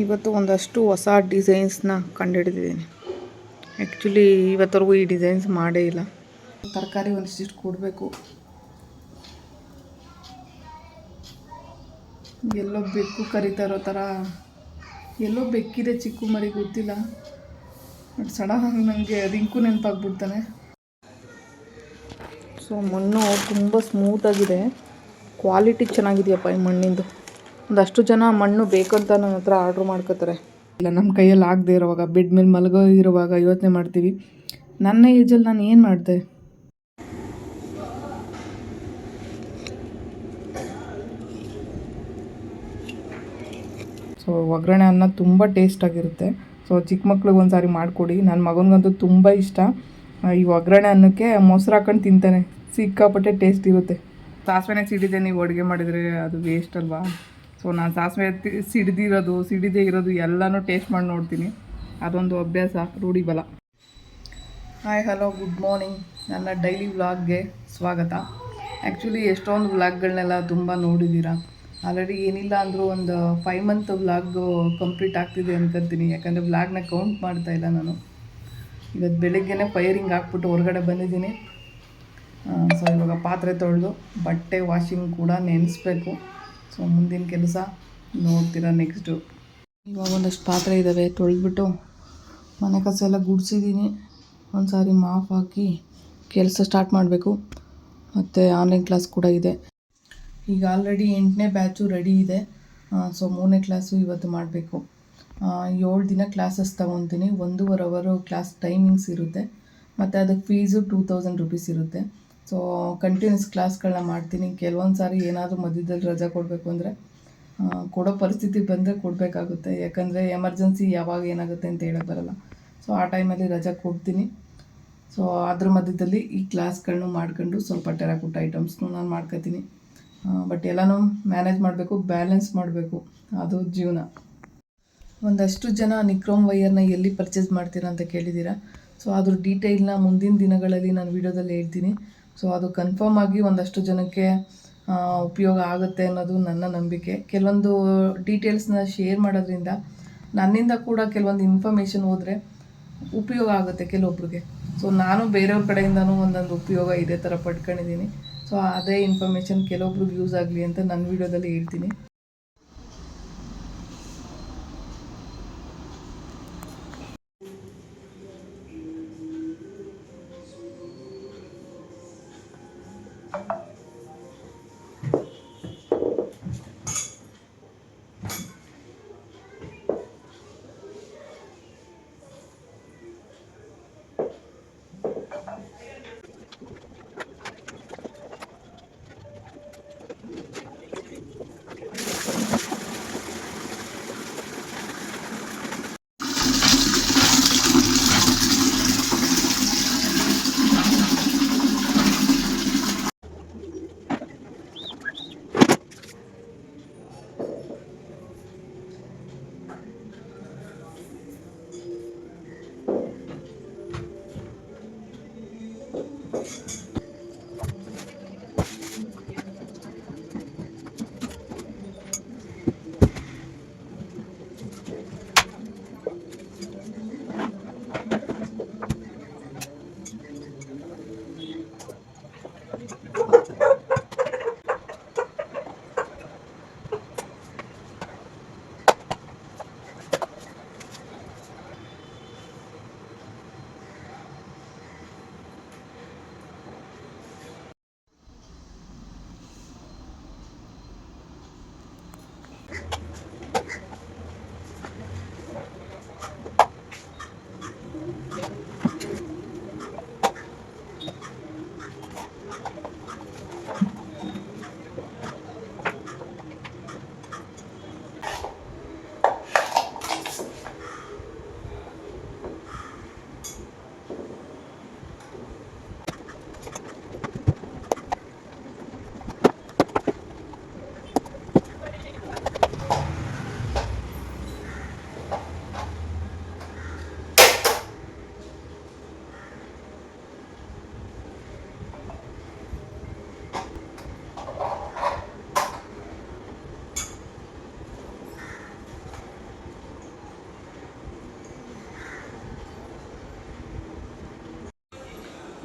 ಇವತ್ತು ಒಂದಷ್ಟು ಹೊಸ ಡಿಸೈನ್ಸ್ನ ಕಂಡುಹಿಡಿದಿದ್ದೀನಿ ಆ್ಯಕ್ಚುಲಿ ಇವತ್ತವರೆಗೂ ಈ ಡಿಸೈನ್ಸ್ ಮಾಡೇ ಇಲ್ಲ. ತರಕಾರಿ ಒಂದಿಷ್ಟು ಕೊಡಬೇಕು. ಎಲ್ಲೋ ಬೆಕ್ಕು ಕರಿತಾ ಇರೋ ಥರ. ಎಲ್ಲೋ ಬೆಕ್ಕಿದೆ ಚಿಕ್ಕ ಮರಿ ಗೊತ್ತಿಲ್ಲ. ಬಟ್ ಸಡನ್ ನನಗೆ ರಿಂಕು ನೆನಪಾಗ್ಬಿಡ್ತಾನೆ. ಸೊ ಮಣ್ಣು ತುಂಬ ಸ್ಮೂತಾಗಿದೆ ಕ್ವಾಲಿಟಿ ಚೆನ್ನಾಗಿದೆಯಪ್ಪ ಈ ಮಣ್ಣಿಂದು. ಒಂದಷ್ಟು ಜನ ಮಣ್ಣು ಬೇಕಂತ ನನ್ನ ಹತ್ರ ಆರ್ಡ್ರ್ ಮಾಡ್ಕೋತಾರೆ. ಇಲ್ಲ ನಮ್ಮ ಕೈಯಲ್ಲಿ ಆಗದೆ ಇರುವಾಗ ಬೆಡ್ ಮೇಲೆ ಮಲಗೋ ಇರುವಾಗ ಯೋಚನೆ ಮಾಡ್ತೀವಿ. ನನ್ನ ಏಜಲ್ಲಿ ನಾನು ಏನು ಮಾಡಿದೆ? ಸೊ ಒಗ್ಗರಣೆ ಅನ್ನ ತುಂಬ ಟೇಸ್ಟಾಗಿರುತ್ತೆ ಸೊ ಚಿಕ್ಕ ಮಕ್ಳಿಗೆ ಒಂದು ಸಾರಿ ಮಾಡಿಕೊಡಿ. ನನ್ನ ಮಗನಿಗಂತೂ ತುಂಬ ಇಷ್ಟ. ಈ ಒಗ್ಗರಣೆ ಅನ್ನಕ್ಕೆ ಮೊಸರು ಹಾಕೊಂಡು ತಿಂತಾನೆ. ಸಿಕ್ಕಾಪಟ್ಟೆ ಟೇಸ್ಟ್ ಇರುತ್ತೆ. ಸಾಸಿವೆನೇ ಸಿಡಿದೆ, ನೀವು ಅಡುಗೆ ಮಾಡಿದರೆ ಅದು ವೇಸ್ಟ್ ಅಲ್ವಾ? ಸೊ ನಾನು ಸಾಸಿವೆ ಸಿಡಿದಿರೋದು, ಸಿಡಿದೆ ಇರೋದು ಎಲ್ಲನೂ ಟೇಸ್ಟ್ ಮಾಡಿ ನೋಡ್ತೀನಿ. ಅದೊಂದು ಅಭ್ಯಾಸ, ರೂಢಿ ಬಲ. ಹಾಯ್ ಹಲೋ ಗುಡ್ ಮಾರ್ನಿಂಗ್ ನನ್ನ ಡೈಲಿ ವ್ಲಾಗ್ಗೆ ಸ್ವಾಗತ. ಆ್ಯಕ್ಚುಲಿ ಎಷ್ಟೊಂದು ವ್ಲಾಗ್ಗಳನ್ನೆಲ್ಲ ತುಂಬ ನೋಡಿದ್ದೀರಾ ಆಲ್ರೆಡಿ ಏನಿಲ್ಲ ಅಂದರೂ ಒಂದು ಫೈವ್ ಮಂತ್ ವ್ಲಾಗ್ ಕಂಪ್ಲೀಟ್ ಆಗ್ತಿದೆ ಅನ್ಕೊಂತೀನಿ ಯಾಕಂದರೆ ವ್ಲಾಗ್ನ ಕೌಂಟ್ ಮಾಡ್ತಾ ಇಲ್ಲ ನಾನು. ಇವತ್ತು ಬೆಳಗ್ಗೆನೇ ಫೈರಿಂಗ್ ಹಾಕ್ಬಿಟ್ಟು ಹೊರಗಡೆ ಬಂದಿದ್ದೀನಿ. ಸೊ ಇವಾಗ ಪಾತ್ರೆ ತೊಳೆದು ಬಟ್ಟೆ ವಾಷಿಂಗ್ ಕೂಡ ನೆನೆಸ್ಬೇಕು. ಸೊ ಮುಂದಿನ ಕೆಲಸ ನೋಡ್ತೀರಾ ನೆಕ್ಸ್ಟು ಇವಾಗ ಒಂದಷ್ಟು ಪಾತ್ರೆ ಇದ್ದಾವೆ ತೊಳೆದ್ಬಿಟ್ಟು ಮನೆ ಕಸ ಎಲ್ಲ ಗುಡಿಸಿದ್ದೀನಿ ಒಂದು ಸಾರಿ ಮಾಫ್ ಹಾಕಿ ಕೆಲಸ ಸ್ಟಾರ್ಟ್ ಮಾಡಬೇಕು. ಮತ್ತು ಆನ್ಲೈನ್ ಕ್ಲಾಸ್ ಕೂಡ ಇದೆ. ಈಗ ಆಲ್ರೆಡಿ ಎಂಟನೇ ಬ್ಯಾಚು ರೆಡಿ ಇದೆ. ಸೊ ಮೂರನೇ ಕ್ಲಾಸು ಇವತ್ತು ಮಾಡಬೇಕು. ಏಳು ದಿನ ಕ್ಲಾಸಸ್ ತೊಗೊತೀನಿ. ಒಂದೂವರೆ ಅವರು ಕ್ಲಾಸ್ ಟೈಮಿಂಗ್ಸ್ ಇರುತ್ತೆ. ಮತ್ತು ಅದಕ್ಕೆ ಫೀಸು ಟೂ ತೌಸಂಡ್ ರುಪೀಸ್ ಇರುತ್ತೆ. ಸೊ ಕಂಟಿನ್ಯೂಸ್ ಕ್ಲಾಸ್ಗಳನ್ನ ಮಾಡ್ತೀನಿ. ಕೆಲವೊಂದು ಸಾರಿ ಏನಾದರೂ ಮಧ್ಯದಲ್ಲಿ ರಜಾ ಕೊಡಬೇಕು ಅಂದರೆ ಕೊಡೋ ಪರಿಸ್ಥಿತಿ ಬಂದರೆ ಕೊಡಬೇಕಾಗುತ್ತೆ. ಯಾಕಂದರೆ ಎಮರ್ಜೆನ್ಸಿ ಯಾವಾಗ ಏನಾಗುತ್ತೆ ಅಂತ ಹೇಳಕ್ಕೆ ಬರಲ್ಲ. ಸೊ ಆ ಟೈಮಲ್ಲಿ ರಜಾ ಕೊಡ್ತೀನಿ. ಸೊ ಅದ್ರ ಮಧ್ಯದಲ್ಲಿ ಈ ಕ್ಲಾಸ್ಗಳನ್ನು ಮಾಡ್ಕೊಂಡು ಸ್ವಲ್ಪ ಟೆರಾಕುಟ್ ಐಟಮ್ಸ್ನು ನಾನು ಮಾಡ್ಕೊತೀನಿ. ಬಟ್ ಎಲ್ಲನೂ ಮ್ಯಾನೇಜ್ ಮಾಡಬೇಕು ಬ್ಯಾಲೆನ್ಸ್ ಮಾಡಬೇಕು. ಅದು ಜೀವನ. ಒಂದಷ್ಟು ಜನ ನಿಕ್ರೋಮ್ ವೈಯರ್ನ ಎಲ್ಲಿ ಪರ್ಚೇಸ್ ಮಾಡ್ತೀರಾ ಅಂತ ಕೇಳಿದ್ದೀರಾ? ಸೊ ಅದ್ರ ಡೀಟೇಲ್ನ ಮುಂದಿನ ದಿನಗಳಲ್ಲಿ ನಾನು ವಿಡಿಯೋದಲ್ಲಿ ಹೇಳ್ತೀನಿ. ಸೊ ಅದು ಕನ್ಫರ್ಮ್ ಆಗಿ ಒಂದಷ್ಟು ಜನಕ್ಕೆ ಉಪಯೋಗ ಆಗುತ್ತೆ ಅನ್ನೋದು ನನ್ನ ನಂಬಿಕೆ. ಕೆಲವೊಂದು ಡೀಟೇಲ್ಸ್ನ ಶೇರ್ ಮಾಡೋದ್ರಿಂದ ನನ್ನಿಂದ ಕೂಡ ಕೆಲವೊಂದು ಇನ್ಫಾರ್ಮೇಷನ್ ಹೋದರೆ ಉಪಯೋಗ ಆಗುತ್ತೆ ಕೆಲವೊಬ್ರಿಗೆ. ಸೊ ನಾನು ಬೇರೆಯವ್ರ ಕಡೆಯಿಂದನೂ ಒಂದೊಂದು ಉಪಯೋಗ ಇದೇ ಥರ ಪಡ್ಕೊಂಡಿದ್ದೀನಿ. ಸೊ ಅದೇ ಇನ್ಫಾರ್ಮೇಷನ್ ಕೆಲವೊಬ್ರಿಗೆ ಯೂಸ್ ಆಗಲಿ ಅಂತ ನನ್ನ ವಿಡಿಯೋದಲ್ಲಿ ಹೇಳ್ತೀನಿ.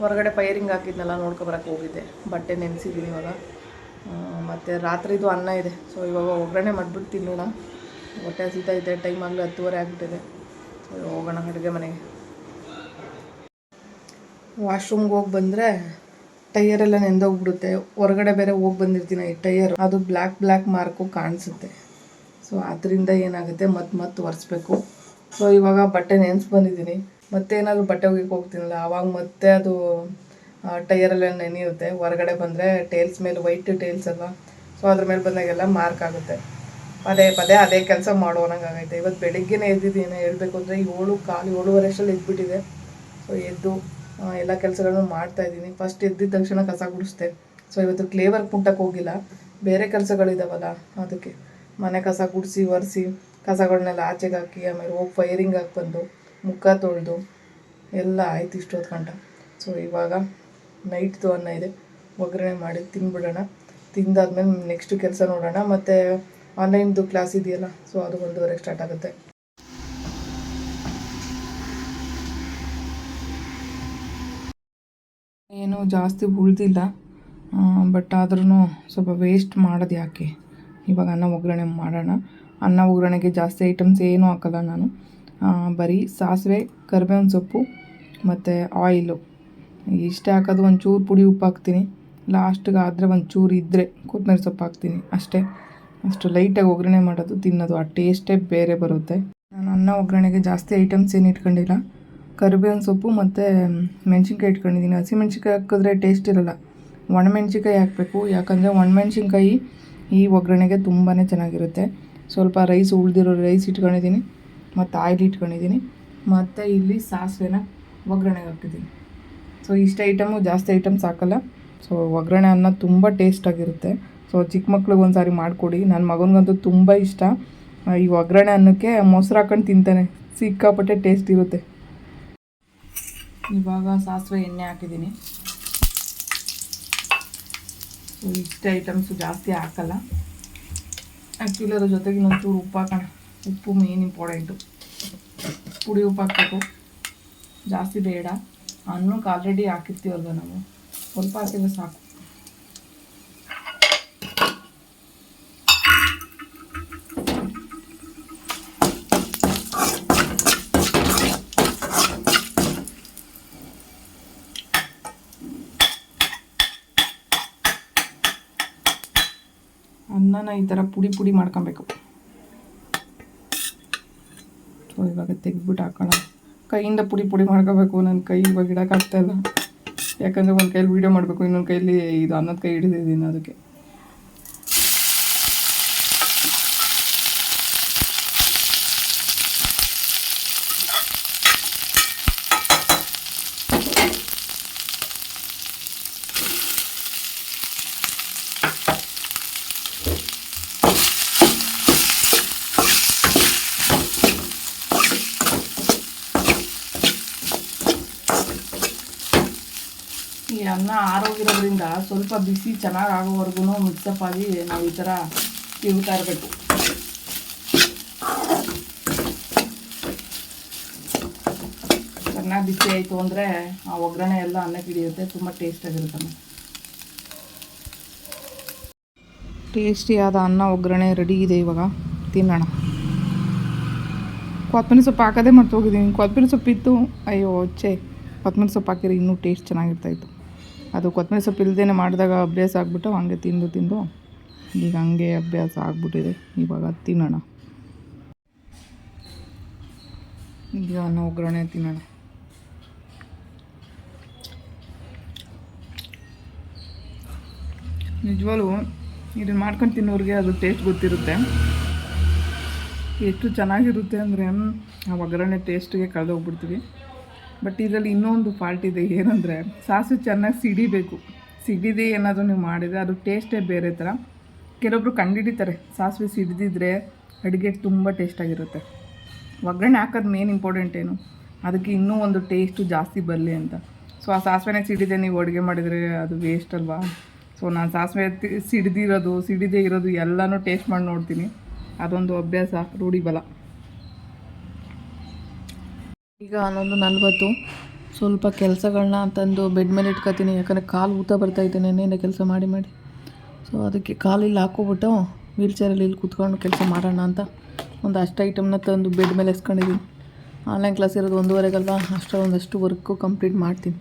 ಹೊರಗಡೆ ಪೈರಿಂಗ್ ಹಾಕಿದ್ನಲ್ಲ ನೋಡ್ಕೊಬರಕ್ಕೆ ಹೋಗಿದ್ದೆ. ಬಟ್ಟೆ ನೆನೆಸಿದ್ದೀನಿ ಇವಾಗ. ಮತ್ತು ರಾತ್ರಿದು ಅನ್ನ ಇದೆ. ಸೊ ಇವಾಗ ಒಗ್ಗರಣೆ ಮಾಡಿಬಿಟ್ಟು ತಿನ್ನೋಣ ಹೊಟ್ಟೆ ಹಸಿತಾ ಇದೆ ಟೈಮ್ ಆಗಲಿ ಹತ್ತುವರೆ ಆಗಿಬಿಟ್ಟಿದೆ. ಸೊ ಹೋಗೋಣ ಅಡುಗೆ ಮನೆಗೆ. ವಾಶ್ರೂಮ್ಗೆ ಹೋಗಿ ಬಂದರೆ ಟೈಯರ್ ಎಲ್ಲ ನೆಂದೋಗ್ಬಿಡುತ್ತೆ. ಹೊರಗಡೆ ಬೇರೆ ಹೋಗಿ ಬಂದಿರ್ತೀನಿ ಈ ಟೈಯರ್ ಅದು ಬ್ಲ್ಯಾಕ್ ಬ್ಲ್ಯಾಕ್ ಮಾರ್ಕು ಕಾಣಿಸುತ್ತೆ. ಸೊ ಅದರಿಂದ ಏನಾಗುತ್ತೆ? ಮತ್ತೆ ಮತ್ತೆ ಒರೆಸ್ಬೇಕು. ಸೊ ಇವಾಗ ಬಟ್ಟೆ ನೆನೆಸಿ ಬಂದಿದ್ದೀನಿ. ಮತ್ತೆ ಏನಾದರೂ ಬಟ್ಟೆ ಒಗಿಕ್ಕೆ ಹೋಗ್ತೀನಲ್ಲ ಆವಾಗ ಮತ್ತೆ ಅದು ಟೈಯರೆಲ್ಲ ನೆನೆಯುತ್ತೆ. ಹೊರಗಡೆ ಬಂದರೆ ಟೇಲ್ಸ್ ಮೇಲೆ ವೈಟ್ ಟೇಲ್ಸ್ ಅಲ್ವಾ? ಸೊ ಅದ್ರ ಮೇಲೆ ಬಂದಾಗೆಲ್ಲ ಮಾರ್ಕ್ ಆಗುತ್ತೆ. ಪದೇ ಪದೇ ಅದೇ ಕೆಲಸ ಮಾಡೋನಂಗಾಗೈತೆ ಇವತ್ತು ಬೆಳಿಗ್ಗೆನೇ ಎದ್ದಿದ್ದೀನಿ. ಹೇಳಬೇಕು ಅಂದರೆ ಏಳು ಕಾಲು, ಏಳುವರೆ ಅಷ್ಟರಲ್ಲಿ ಎದ್ಬಿಟ್ಟಿದೆ. ಸೊ ಎದ್ದು ಎಲ್ಲ ಕೆಲಸಗಳನ್ನು ಮಾಡ್ತಾ ಇದ್ದೀನಿ. ಫಸ್ಟ್ ಎದ್ದಿದ ತಕ್ಷಣ ಕಸ ಗುಡಿಸ್ದೆ. ಸೊ ಇವತ್ತು ಕ್ಲೇವರ್ ಪುಂಟಕ್ಕೆ ಹೋಗಿಲ್ಲ. ಬೇರೆ ಕೆಲಸಗಳಿದಾವಲ್ಲ, ಅದಕ್ಕೆ. ಮನೆ ಕಸ ಗುಡಿಸಿ, ಒರೆಸಿ ಕಸಗಳನ್ನೆಲ್ಲ ಆಚೆಗೆ ಹಾಕಿ, ಆಮೇಲೆ ಹೋಗಿ ಫೈರಿಂಗ್ ಹಾಕಿ ಬಂದು ಮುಖ ತೊಳೆದು ಎಲ್ಲ ಆಯ್ತು ಇಷ್ಟೊತ್ತು ಗಂಟ. ಸೊ ಇವಾಗ ನೈಟ್ದು ಅನ್ನ ಇದೆ. ಒಗ್ಗರಣೆ ಮಾಡಿ ತಿಂದ್ಬಿಡೋಣ ತಿಂದಾದ್ಮೇಲೆ ನೆಕ್ಸ್ಟ್ ಕೆಲಸ ನೋಡೋಣ. ಮತ್ತು ಆನ್ಲೈನ್ದು ಕ್ಲಾಸ್ ಇದೆಯಲ್ಲ ಸೊ ಅದು ಒಂದೂವರೆಗೆ ಸ್ಟಾರ್ಟ್ ಆಗುತ್ತೆ. ಏನು ಜಾಸ್ತಿ ಉಳಿದಿಲ್ಲ. ಬಟ್ ಆದ್ರೂ ಸ್ವಲ್ಪ ವೇಸ್ಟ್ ಮಾಡೋದು ಯಾಕೆ? ಇವಾಗ ಅನ್ನ ಒಗ್ಗರಣೆ ಮಾಡೋಣ. ಅನ್ನ ಒಗ್ಗರಣೆಗೆ ಜಾಸ್ತಿ ಐಟಮ್ಸ್ ಏನೂ ಹಾಕಲ್ಲ ನಾನು. ಬರೀ ಸಾಸಿವೆ, ಕರಿಬೇವಿನ ಸೊಪ್ಪು ಮತ್ತು ಆಯಿಲು ಇಷ್ಟೇ ಹಾಕೋದು ಒಂಚೂರು ಪುಡಿ ಉಪ್ಪು ಹಾಕ್ತೀನಿ. ಲಾಸ್ಟಿಗೆ ಆದರೆ ಒಂಚೂರು ಇದ್ದರೆ ಕೊತ್ತಂಬರಿ ಸೊಪ್ಪು ಹಾಕ್ತೀನಿ ಅಷ್ಟೇ. ಅಷ್ಟು ಲೈಟಾಗಿ ಒಗ್ಗರಣೆ ಮಾಡೋದು, ತಿನ್ನೋದು ಆ ಟೇಸ್ಟೇ ಬೇರೆ ಬರುತ್ತೆ. ನಾನು ಅನ್ನ ಒಗ್ಗರಣೆಗೆ ಜಾಸ್ತಿ ಐಟಮ್ಸ್ ಏನು ಇಟ್ಕೊಂಡಿಲ್ಲ. ಕರಿಬೇವಿನ ಸೊಪ್ಪು ಮತ್ತು ಮೆಣಸಿನ್ಕಾಯಿ ಇಟ್ಕೊಂಡಿದ್ದೀನಿ. ಹಸಿಮೆಣ್ಸಿನ್ಕಾಯಿ ಹಾಕಿದ್ರೆ ಟೇಸ್ಟ್ ಇರಲ್ಲ. ಒಣಮೆಣ್ಸಿನ್ಕಾಯಿ ಹಾಕಬೇಕು. ಯಾಕಂದರೆ ಒಣಮೆಣ್ಸಿನ್ಕಾಯಿ ಈ ಒಗ್ಗರಣೆಗೆ ತುಂಬಾ ಚೆನ್ನಾಗಿರುತ್ತೆ. ಸ್ವಲ್ಪ ರೈಸ್ ಉಳಿದಿರೋ ರೈಸ್ ಇಟ್ಕೊಂಡಿದ್ದೀನಿ. ಮತ್ತು ಆಯಿಲ್ ಇಟ್ಕೊಂಡಿದ್ದೀನಿ. ಮತ್ತು ಇಲ್ಲಿ ಸಾಸಿವೆನ ಒಗ್ಗರಣೆಗೆ ಹಾಕಿದ್ದೀನಿ. ಸೊ ಇಷ್ಟು ಐಟಮು ಜಾಸ್ತಿ ಐಟಮ್ಸ್ ಹಾಕಲ್ಲ. ಸೊ ಒಗ್ಗರಣೆ ಅನ್ನ ತುಂಬ ಟೇಸ್ಟಾಗಿರುತ್ತೆ ಸೊ ಚಿಕ್ಕ ಮಕ್ಳಿಗೆ ಒಂದು ಸಾರಿ ಮಾಡಿಕೊಡಿ. ನನ್ನ ಮಗನಿಗಂತೂ ತುಂಬ ಇಷ್ಟ. ಈ ಒಗ್ಗರಣೆ ಅನ್ನಕ್ಕೆ ಮೊಸರು ಹಾಕೊಂಡು ತಿಂತಾನೆ. ಸಿಕ್ಕಾಪಟ್ಟೆ ಟೇಸ್ಟ್ ಇರುತ್ತೆ. ಇವಾಗ ಸಾಸಿವೆ ಎಣ್ಣೆ ಹಾಕಿದ್ದೀನಿ. ಸೊ ಇಷ್ಟು ಐಟಮ್ಸು ಜಾಸ್ತಿ ಹಾಕಲ್ಲ. ಆ್ಯಕ್ಚುಲಿ ಅದ್ರ ಜೊತೆಗೆ ಇನ್ನೊಂಚೂರು ಉಪ್ಪು ಹಾಕೋಣ. ಉಪ್ಪು ಮೇನ್ ಇಂಪಾರ್ಟೆಂಟು ಪುಡಿ ಉಪ್ಪು ಹಾಕಬೇಕು. ಜಾಸ್ತಿ ಬೇಡ. ಅನ್ನಕ್ಕೆ ಆಲ್ರೆಡಿ ಹಾಕಿರ್ತೀವಲ್ವ ನಾವು? ಸ್ವಲ್ಪ ಹಾಕಿದ್ರೆ ಸಾಕು. ಅನ್ನನ ಈ ಥರ ಪುಡಿ ಪುಡಿ ಮಾಡ್ಕೊಬೇಕು. ಸೊ ಇವಾಗ ತೆಗೆದ್ಬಿಟ್ಟು ಹಾಕೋಣ. ಕೈಯಿಂದ ಪುಡಿ ಪುಡಿ ಮಾಡ್ಕೋಬೇಕು ನನ್ನ ಕೈ ಇವಾಗ ಇಡೋಕ್ಕಾಗ್ತಾಯಿಲ್ಲ ಯಾಕಂದರೆ ಒಂದು ಕೈಯಲ್ಲಿ ವೀಡಿಯೋ ಮಾಡಬೇಕು, ಇನ್ನೊಂದು ಕೈಯಲ್ಲಿ ಇದು ಅನ್ನದ ಕೈ ಹಿಡಿದಿದ್ದೀನಿ ಅದಕ್ಕೆ. ಈ ಅನ್ನ ಆರೋಗಿರೋದ್ರಿಂದ ಸ್ವಲ್ಪ ಬಿಸಿ ಚೆನ್ನಾಗಿ ಆಗೋವರೆಗೂ ಮಿಕ್ಸಪ್ ಆಗಿ ನಾವು ಈ ಥರ ತಿರುಗ್ತಾ ಇರಬೇಕು. ಚೆನ್ನಾಗಿ ಬಿಸಿ ಆಯಿತು ಅಂದರೆ ಆ ಒಗ್ಗರಣೆ ಎಲ್ಲ ಅನ್ನಕ್ಕೆ ಹಿಡಿಯುತ್ತೆ, ತುಂಬ ಟೇಸ್ಟಾಗಿರುತ್ತೆ ಟೇಸ್ಟಿಯಾದ ಅನ್ನ ಒಗ್ಗರಣೆ ರೆಡಿ ಇದೆ ಇವಾಗ. ತಿನ್ನೋಣ. ಕೊತ್ತಂಬರಿ ಸೊಪ್ಪು ಹಾಕೋದೇ ಮರ್ತೋಗಿದ್ದೀನಿ. ಕೊತ್ತಂಬರಿ ಸೊಪ್ಪಿತ್ತು ಅಯ್ಯೋ, ಛೇ. ಕೊತ್ತಂಬರಿ ಸೊಪ್ಪು ಹಾಕಿದ್ರೆ ಇನ್ನೂ ಟೇಸ್ಟ್ ಚೆನ್ನಾಗಿರ್ತಾಯಿತ್ತು ಅದು ಕೊತ್ತಂಬರಿ ಸೊಪ್ಪು ಇಲ್ಲದೇ ಮಾಡಿದಾಗ ಅಭ್ಯಾಸ ಆಗಿಬಿಟ್ಟು ಹಂಗೆ ತಿಂದು ತಿಂದು ಈಗ ಹಂಗೆ ಅಭ್ಯಾಸ ಆಗ್ಬಿಟ್ಟಿದೆ. ಇವಾಗ ತಿನ್ನೋಣ. ಈಗ ಅನ್ನ ಒಗ್ಗರಣೆ ತಿನ್ನೋಣ. ನಿಜವಾಗ್ಲೂ ಇದನ್ನು ಮಾಡ್ಕೊಂಡು ತಿನ್ನೋರಿಗೆ ಅದು ಟೇಸ್ಟ್ ಗೊತ್ತಿರುತ್ತೆ. ಎಷ್ಟು ಚೆನ್ನಾಗಿರುತ್ತೆ ಅಂದರೆ, ಆ ಒಗ್ಗರಣೆ ಟೇಸ್ಟಿಗೆ ಕಳೆದೋಗ್ಬಿಡ್ತೀವಿ. ಬಟ್ ಇದರಲ್ಲಿ ಇನ್ನೊಂದು ಫಾಲ್ಟ್ ಇದೆ, ಏನಂದರೆ ಸಾಸಿವೆ ಚೆನ್ನಾಗಿ ಸಿಡಿಬೇಕು. ಸಿಡಿದೆ ಏನಾದರೂ ನೀವು ಮಾಡಿದರೆ ಅದು ಟೇಸ್ಟೇ ಬೇರೆ ಥರ. ಕೆಲವೊಬ್ರು ಕಂಡಿಡಿತಾರೆ, ಸಾಸಿವೆ ಸಿಡಿದಿದ್ರೆ ಅಡುಗೆ ತುಂಬ ಟೇಸ್ಟಾಗಿರುತ್ತೆ ಒಗ್ಗರಣೆ ಹಾಕೋದು ಮೇನ್ ಇಂಪಾರ್ಟೆಂಟ್ ಏನು? ಅದಕ್ಕೆ ಇನ್ನೂ ಒಂದು ಟೇಸ್ಟು ಜಾಸ್ತಿ ಬರಲಿ ಅಂತ. ಸೊ ಆ ಸಾಸಿವೆನೇ ಸಿಡಿದೆ ನೀವು ಅಡುಗೆ ಮಾಡಿದರೆ ಅದು ವೇಸ್ಟ್ ಅಲ್ವಾ? ಸೊ ನಾನು ಸಾಸಿವೆ ಸಿಡಿದಿರೋದು, ಸಿಡಿದೇ ಇರೋದು ಎಲ್ಲನೂ ಟೇಸ್ಟ್ ಮಾಡಿ ನೋಡ್ತೀನಿ. ಅದೊಂದು ಅಭ್ಯಾಸ ರೂಢಿ ಬಲ ಈಗ ಹನ್ನೊಂದು ನಲ್ವತ್ತು. ಸ್ವಲ್ಪ ಕೆಲಸಗಳನ್ನ ತಂದು ಬೆಡ್ ಮೇಲೆ ಇಟ್ಕೊತೀನಿ. ಯಾಕಂದರೆ ಕಾಲು ಊತ ಇದೆ ನೆನ್ನೆಯಿಂದ ಕೆಲಸ ಮಾಡಿ ಮಾಡಿ. ಸೊ ಅದಕ್ಕೆ ಕಾಲಿಲ್ಲಿ ಹಾಕೋಬಿಟ್ಟು ವೀಲ್ ಚೇರಲ್ಲಿ ಇಲ್ಲಿ ಕೂತ್ಕೊಂಡು ಕೆಲಸ ಮಾಡೋಣ ಅಂತ ಒಂದು ಅಷ್ಟು ಐಟಮ್ನ ತಂದು ಬೆಡ್ ಮೇಲೆ ಎಸ್ಕೊಂಡಿದ್ದೀನಿ ಆನ್ಲೈನ್ ಕ್ಲಾಸ್ ಇರೋದು ಒಂದೂವರೆಗಲ್ವಾ? ಅಷ್ಟೊಂದಷ್ಟು ವರ್ಕು ಕಂಪ್ಲೀಟ್ ಮಾಡ್ತೀನಿ.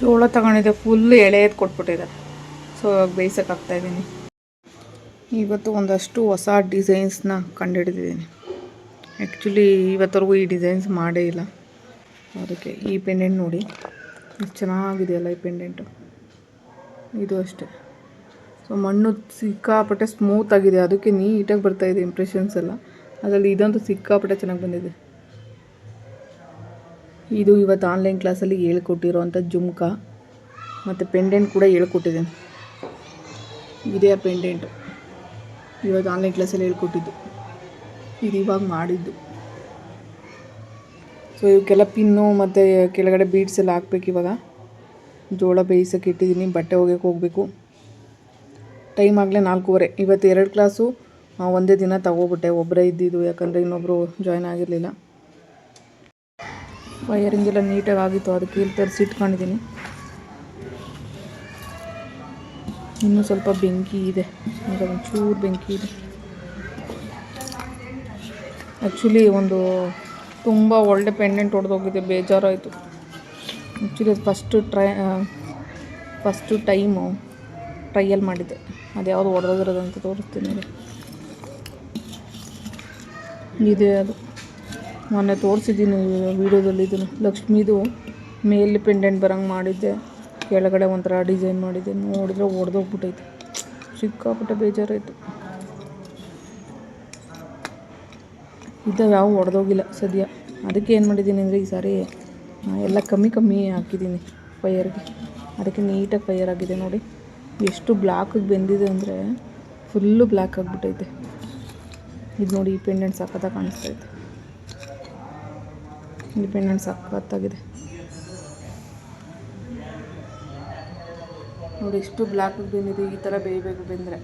ಜೋಳ ತಗೊಂಡಿದ್ದೆ ಫುಲ್ ಎಳೆಯದು ಕೊಟ್ಬಿಟ್ಟಿದೆ. ಸೊ ಇವಾಗ ಬೇಯಿಸೋಕೆ ಹಾಕ್ತಾಯಿದ್ದೀನಿ ಇವತ್ತು ಒಂದಷ್ಟು ಹೊಸ ಡಿಸೈನ್ಸ್ನ ಕಂಡುಹಿಡಿದಿದ್ದೀನಿ ಆ್ಯಕ್ಚುಲಿ ಇವತ್ತವರೆಗೂ ಈ ಡಿಸೈನ್ಸ್ ಮಾಡೇ ಇಲ್ಲ. ಅದಕ್ಕೆ ಈ ಪೆಂಡೆಂಟ್ ನೋಡಿ. ಚೆನ್ನಾಗಿದೆಯಲ್ಲ ಈ ಪೆಂಡೆಂಟು ಇದು ಅಷ್ಟೇ. ಸೊ ಮಣ್ಣು ಸಿಕ್ಕಾಪಟ್ಟೆ ಸ್ಮೂತ್ ಆಗಿದೆ. ಅದಕ್ಕೆ ನೀಟಾಗಿ ಬರ್ತಾಯಿದೆ ಇಂಪ್ರೆಷನ್ಸ್ ಎಲ್ಲ. ಅದರಲ್ಲಿ ಇದಂತೂ ಸಿಕ್ಕಾಪಟ್ಟೆ ಚೆನ್ನಾಗಿ ಬಂದಿದೆ. ಇದು ಇವತ್ತು ಆನ್ಲೈನ್ ಕ್ಲಾಸಲ್ಲಿ ಹೇಳ್ಕೊಟ್ಟಿರೋವಂಥ ಜುಮ್ಕ. ಮತ್ತು ಪೆಂಡೆಂಟ್ ಕೂಡ ಹೇಳ್ಕೊಟ್ಟಿದ್ದೇನೆ. ಇದೇ ಆ ಪೆಂಡೆಂಟು ಇವತ್ತು ಆನ್ಲೈನ್ ಕ್ಲಾಸಲ್ಲಿ ಹೇಳ್ಕೊಟ್ಟಿದ್ದು. ಇದು ಇವಾಗ ಮಾಡಿದ್ದು. ಸೊ ಇವಕ್ಕೆಲ್ಲ ಪಿನ್ನು ಮತ್ತು ಕೆಳಗಡೆ ಬೀಡ್ಸ್ ಎಲ್ಲ ಹಾಕ್ಬೇಕು ಇವಾಗ. ಜೋಳ ಬೇಯಿಸೋಕೆ ಇಟ್ಟಿದ್ದೀನಿ, ಬಟ್ಟೆ ಒಗೆಯಕ್ಕೆ ಹೋಗಬೇಕು. ಟೈಮ್ ಆಗಲೇ ನಾಲ್ಕೂವರೆ. ಇವತ್ತು ಎರಡು ಕ್ಲಾಸು ಒಂದೇ ದಿನ ತಗೋಬಿಟ್ಟೆ. ಒಬ್ಬರೇ ಇದ್ದಿದ್ದು, ಯಾಕಂದರೆ ಇನ್ನೊಬ್ಬರು ಜಾಯ್ನ್ ಆಗಿರಲಿಲ್ಲ. ವಯರಿಂಗ್ ಎಲ್ಲ ನೀಟಾಗಿ ಆಗಿತ್ತು, ಅದಕ್ಕೆ ಇಲ್ಲಿ ತರಿಸಿ ಇಟ್ಕೊಂಡಿದ್ದೀನಿ. ಇನ್ನೂ ಸ್ವಲ್ಪ ಬೆಂಕಿ ಇದೆ ಒಂಚೂರು ಬೆಂಕಿ ಇದೆ. ಆ್ಯಕ್ಚುಲಿ ಒಂದು ತುಂಬ ಒಳ್ಳೆ ಪೆಂಡೆಂಟ್ ಹೊಡೆದೋಗಿದೆ ಬೇಜಾರಾಯಿತು. ಆ್ಯಕ್ಚುಲಿ ಅದು first try first time trial ಮಾಡಿದ್ದೆ. ಅದು ಯಾವುದು ಹೊಡೆದೋಗಿರೋದು ಅಂತ ತೋರಿಸ್ತೀನಿ ಇದೆ ಅದು. ಮೊನ್ನೆ ತೋರಿಸಿದ್ದೀನಿ ವೀಡಿಯೋದಲ್ಲಿ ಇದನ್ನು. ಲಕ್ಷ್ಮೀದು ಮೇಲೆ ಪೆಂಡೆಂಟ್ ಬರೋಂಗೆ ಮಾಡಿದ್ದೆ. ಕೆಳಗಡೆ ಒಂಥರ ಡಿಸೈನ್ ಮಾಡಿದ್ದೆ. ನೋಡಿದ್ರೆ ಒಡೆದೋಗ್ಬಿಟ್ಟೈತೆ. ಸಿಕ್ಕಾಪಟ್ಟೆ ಬೇಜಾರಾಯಿತು. ಇದ್ದಾವೆ ಯಾವ ಒಡೆದೋಗಿಲ್ಲ ಸದ್ಯ. ಅದಕ್ಕೆ ಏನು ಮಾಡಿದ್ದೀನಿ ಅಂದರೆ ಈ ಸಾರಿ ಎಲ್ಲ ಕಮ್ಮಿ ಕಮ್ಮಿ ಹಾಕಿದ್ದೀನಿ ಫೈಯರ್ಗೆ ಅದಕ್ಕೆ ನೀಟಾಗಿ ಫೈಯರ್ ಆಗಿದೆ ನೋಡಿ. ಎಷ್ಟು ಬ್ಲ್ಯಾಕಿಗೆ ಬೆಂದಿದೆ ಅಂದರೆ ಫುಲ್ಲು ಬ್ಲ್ಯಾಕ್ ಆಗಿಬಿಟ್ಟೈತೆ. ಇದು ನೋಡಿ ಈ ಪೆಂಡೆಂಟ್ ಸಖತ್ತಾಗಿ ಕಾಣಿಸ್ತೈತೆ ಪೆಂಡೆಂಟ್ ಸಖತ್ತಾಗಿದೆ ನೋಡಿ ಇಷ್ಟು ಬ್ಲ್ಯಾಕ್ ಬೆಂದಿದೆ, ಈ ಥರ ಬೇಯಬೇಕು ಬಂದರೆ.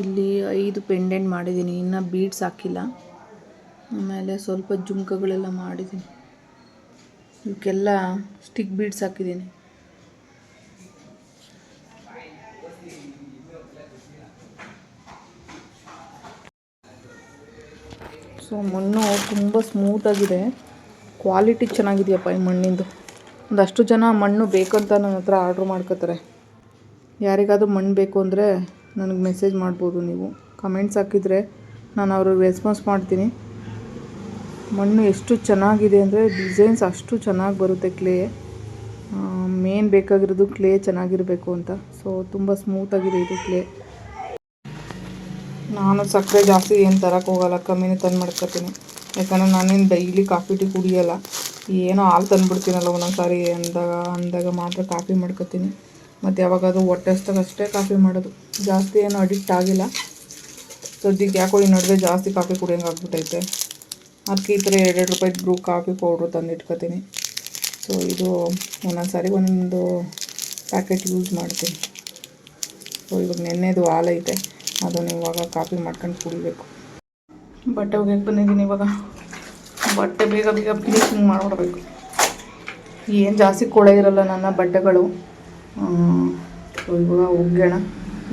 ಇಲ್ಲಿ ಐದು ಪೆಂಡೆಂಟ್ ಮಾಡಿದ್ದೀನಿ, ಇನ್ನು ಬೀಡ್ಸ್ ಹಾಕಿಲ್ಲ. ಆಮೇಲೆ ಸ್ವಲ್ಪ ಜುಮ್ಕಗಳೆಲ್ಲ ಮಾಡಿದ್ದೀನಿ. ಇವಕ್ಕೆಲ್ಲ ಸ್ಟಿಕ್ ಬೀಡ್ಸ್ ಹಾಕಿದ್ದೀನಿ. ಸೊ, ಮಣ್ಣು ತುಂಬ ಸ್ಮೂತಾಗಿದೆ ಕ್ವಾಲಿಟಿ ಚೆನ್ನಾಗಿದೆಯಪ್ಪ ಈ ಮಣ್ಣಿಂದು. ಒಂದಷ್ಟು ಜನ ಮಣ್ಣು ಬೇಕಂತ ನನ್ನ ಹತ್ರ ಆರ್ಡ್ರ್ ಮಾಡ್ಕೋತಾರೆ. ಯಾರಿಗಾದರೂ ಮಣ್ಣು ಬೇಕು ಅಂದರೆ ನನಗೆ ಮೆಸೇಜ್ ಮಾಡ್ಬೋದು ನೀವು. ಕಮೆಂಟ್ಸ್ ಹಾಕಿದರೆ ನಾನು ಅವ್ರಿಗೆ ರೆಸ್ಪಾನ್ಸ್ ಮಾಡ್ತೀನಿ. ಮಣ್ಣು ಎಷ್ಟು ಚೆನ್ನಾಗಿದೆ ಅಂದರೆ ಡಿಸೈನ್ಸ್ ಅಷ್ಟು ಚೆನ್ನಾಗಿ ಬರುತ್ತೆ ಕ್ಲೇ ಮೇನ್ ಬೇಕಾಗಿರೋದು ಕ್ಲೇ ಚೆನ್ನಾಗಿರಬೇಕು ಅಂತ. ಸೊ ತುಂಬ ಸ್ಮೂತಾಗಿದೆ ಇದು ಕ್ಲೇ ನಾನು ಸಕ್ಕರೆ ಜಾಸ್ತಿ ಏನು ತರಕ್ಕೆ ಹೋಗಲ್ಲ, ಕಮ್ಮಿನೇ ತಂದು ಮಾಡ್ಕೊತೀನಿ. ಯಾಕಂದರೆ ನಾನೇನು ಡೈಲಿ ಕಾಫಿ, ಟೀ ಕುಡಿಯಲ್ಲ. ಏನೋ ಹಾಲು ತಂದುಬಿಡ್ತೀನಲ್ಲ ಒಂದೊಂದು ಸಾರಿ ಅಂದಾಗ ಅಂದಾಗ ಮಾತ್ರ ಕಾಫಿ ಮಾಡ್ಕೊತೀನಿ. ಮತ್ತು ಯಾವಾಗಾದ್ರೂ ಹೊಟ್ಟೆ ಅಷ್ಟೇ ಕಾಫಿ ಮಾಡೋದು. ಜಾಸ್ತಿ ಏನು ಅಡಿಕ್ಟ್ ಆಗಿಲ್ಲ. ಸದ್ಯಕ್ಕೆ ಯಾಕೋ ಈ ನಡುವೆ ಜಾಸ್ತಿ ಕಾಫಿ ಕುಡಿಯೋಂಗೆ ಆಗ್ಬಿಟ್ಟೈತೆ. ಅದಕ್ಕೆ ಈ ಥರ ಎರಡೆರಡು ರೂಪಾಯಿ ಬ್ರೂ ಕಾಫಿ ಪೌಡ್ರು ತಂದು ಇಟ್ಕೊತೀನಿ ಸೊ, ಇದು ಒಂದೊಂದು ಸಾರಿ ಒಂದೊಂದು ಪ್ಯಾಕೆಟ್ ಯೂಸ್ ಮಾಡ್ತೀನಿ. ಸೊ, ಇವಾಗ ನೆನ್ನೆದು ಹಾಲೈತೆ. ಅದನ್ನು ಇವಾಗ ಕಾಫಿ ಮಾಡ್ಕೊಂಡು ಕುಡಿಬೇಕು. ಬಟ್ಟೆ ಒಗೆಯಕ್ಕೆ ಬಂದಿದ್ದೀನಿ ಇವಾಗ. ಬಟ್ಟೆ ಬೇಗ ಬೇಗ ಫಿನಿಶಿಂಗ್ ಮಾಡಿಬಿಡ್ಬೇಕು ಏನು ಜಾಸ್ತಿ ಕೊಳೆ ಇರಲ್ಲ ನನ್ನ ಬಟ್ಟೆಗಳು. ಇವಾಗ ಒಗ್ಗೋಣ